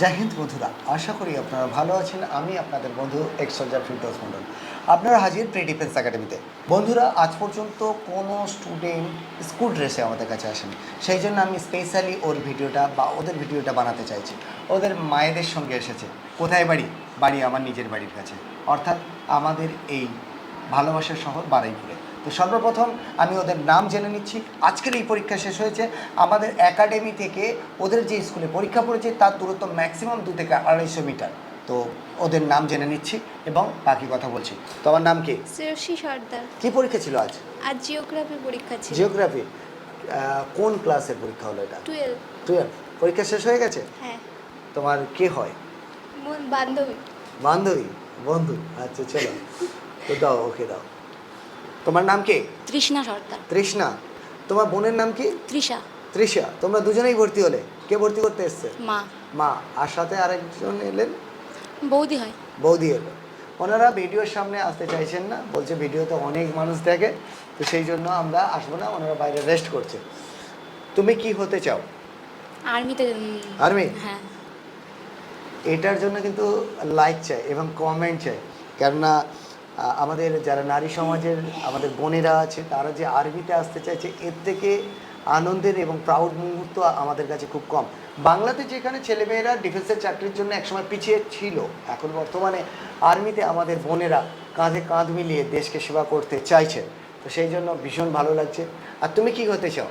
জয় হিন্দ বন্ধুরা, আশা করি আপনারা ভালো আছেন। আমি আপনাদের বন্ধু এক্সোলজার ফিরদৌস মন্ডল আপনারা হাজির প্রি ডিফেন্স একাডেমিতে বন্ধুরা, আজ পর্যন্ত কোনো স্টুডেন্ট স্কুল ড্রেসে আমাদের কাছে আসেনি। সেই জন্য আমি স্পেশালি ওর ভিডিওটা বা ওদের ভিডিওটা বানাতে চাইছি। ওদের মায়েদের সঙ্গে এসেছে। কোথায় বাড়ি? বাড়ি আমার নিজের বাড়ির কাছে। অর্থাৎ আমাদের এই ভালোবাসার শহর বারাইপুরে। তো সর্বপ্রথম আমি ওদের নাম জেনে নিচ্ছি। আজকের এই পরীক্ষা শেষ হয়েছে। আমাদের একাডেমি থেকে ওদের যে স্কুলে পরীক্ষা পড়েছে তার দূরত্ব ম্যাক্সিমাম দু থেকে আড়াইশো মিটার। তো ওদের নাম জেনে নিচ্ছি এবং বাকি কথা বলছি। তো আমার নাম কি? শ্রেয়সী সর্দার। কি পরীক্ষা ছিল আজ? আজ জিওগ্রাফি পরীক্ষা ছিল। জিওগ্রাফি কোন ক্লাসের পরীক্ষা হলো এটা? টুয়েলভ টুয়েলভ পরীক্ষা শেষ হয়ে গেছে? হ্যাঁ। তোমার কে হয়? বান্ধবী। বান্ধবী? বন্ধু। আচ্ছা চলো। তো দাও ওকে দাও। তোমার নাম কি? তৃষ্ণা সর্দার। তৃষ্ণা। তোমার বোনের নাম কি? তৃষা। তৃষা। তোমরা দুজনেই ভর্তি হলে? কে ভর্তি করতে এসছে? মা। মা। আর সাথে আরেকজন এলেন? বৌদি হয়। বৌদি এলো। ওনারা ভিডিওর সামনে আসতে চাইছেন না। বলছে ভিডিওতে অনেক মানুষ দেখে। তো সেই জন্য আমরা আসব না। ওনারা বাইরে রেস্ট করছে। তুমি কি হতে চাও? আর্মিতে আর্মি হ্যাঁ। এটার জন্য কিন্তু লাইক চাই এবং কমেন্ট চাই। কেননা আমাদের যারা নারী সমাজের, আমাদের বোনেরা আছে, তারা যে আরবিতে আসতে চাইছে, এর থেকে আনন্দের এবং প্রাউড মুহূর্ত আমাদের কাছে খুব কম। বাংলাতে যেখানে ছেলেমেয়েরা ডিফেন্সের চাকরির জন্য একসময় পিছিয়ে ছিল, এখন বর্তমানে আর্মিতে আমাদের বোনেরা কাঁধে কাঁধ মিলিয়ে দেশকে সেবা করতে চাইছে। তো সেই জন্য ভীষণ ভালো লাগছে। আর তুমি কি হতে চাও?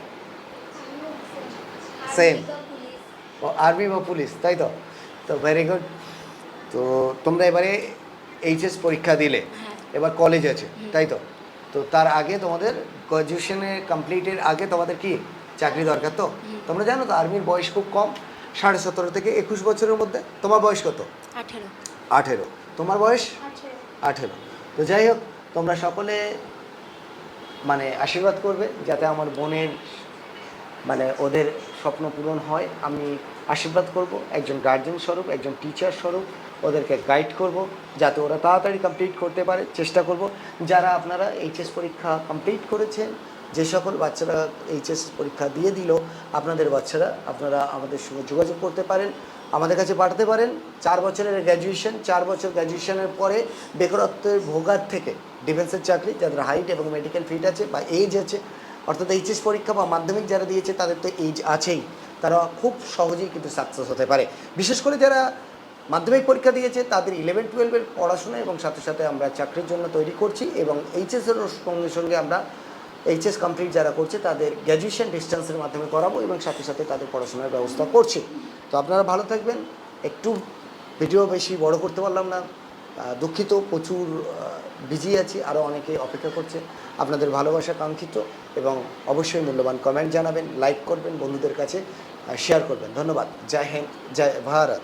সেম ও, আর্মি বা পুলিশ, তাই তো? তো ভেরি গুড তো তোমরা এবারে এইচএস পরীক্ষা দিলে। হ্যাঁ। এবার কলেজ আছে তাই তো? তো তার আগে তোমাদের গ্রাজুয়েশনে কমপ্লিটের আগে তোমাদের কি চাকরি দরকার তো? তোমরা জানো তো আর্মির বয়স খুব কম সাড়ে সতেরো থেকে একুশ বছরের মধ্যে। তোমার বয়স কত? আঠেরো। আঠেরো। তোমার বয়স? আঠেরো। তো যাই হোক তোমরা সকলে মানে আশীর্বাদ করবে যাতে আমার বোনের মানে ওদের স্বপ্ন পূরণ হয়। আমি আশীর্বাদ করব, একজন গার্জেন স্বরূপ, একজন টিচার স্বরূপ, ওদেরকে গাইড করব, যাতে ওরা তাড়াতাড়ি কমপ্লিট করতে পারে, চেষ্টা করব। যারা আপনারা এইচএস পরীক্ষা কমপ্লিট করেছেন, যে সকল বাচ্চারা এইচএস পরীক্ষা দিয়ে দিল, আপনাদের বাচ্চারা, আপনারা আমাদের সঙ্গে যোগাযোগ করতে পারেন, আমাদের কাছে পাঠাতে পারেন। চার বছরের গ্র্যাজুয়েশন চার বছর গ্র্যাজুয়েশনের পরে বেকারত্বের ভোগার থেকে ডিফেন্সের চাকরি, যাদের হাইট এবং মেডিকেল ফিট আছে বা এজ আছে, অর্থাৎ এইচএস পরীক্ষা বা মাধ্যমিক যারা দিয়েছে, তাদের তো এজ আছেই। তারা খুব সহজেই কিন্তু সাকসেস হতে পারে। বিশেষ করে যারা মাধ্যমিক পরীক্ষা দিয়েছে, তাদের ইলেভেন টুয়েলভের পড়াশোনা এবং সাথে সাথে আমরা চাকরির জন্য তৈরি করছি এবং এইচএসের সঙ্গে সঙ্গে আমরা এইচএস কমপ্লিট যারা করছে, তাদের গ্র্যাজুয়েশন ডিস্টেন্সের মাধ্যমে করাবো এবং সাথে সাথে তাদের পড়াশোনার ব্যবস্থা করছি। তো আপনারা ভালো থাকবেন। একটু ভিডিও বেশি বড় করতে পারলাম না। দুঃখিত, প্রচুর বিজি আছি আরও অনেকে অপেক্ষা করছে। আপনাদের ভালোবাসা কাঙ্ক্ষিত এবং অবশ্যই মূল্যবান কমেন্ট জানাবেন লাইক করবেন বন্ধুদের কাছে। শেয়ার করবেন। ধন্যবাদ। জয় হিন্দ জয় ভারত।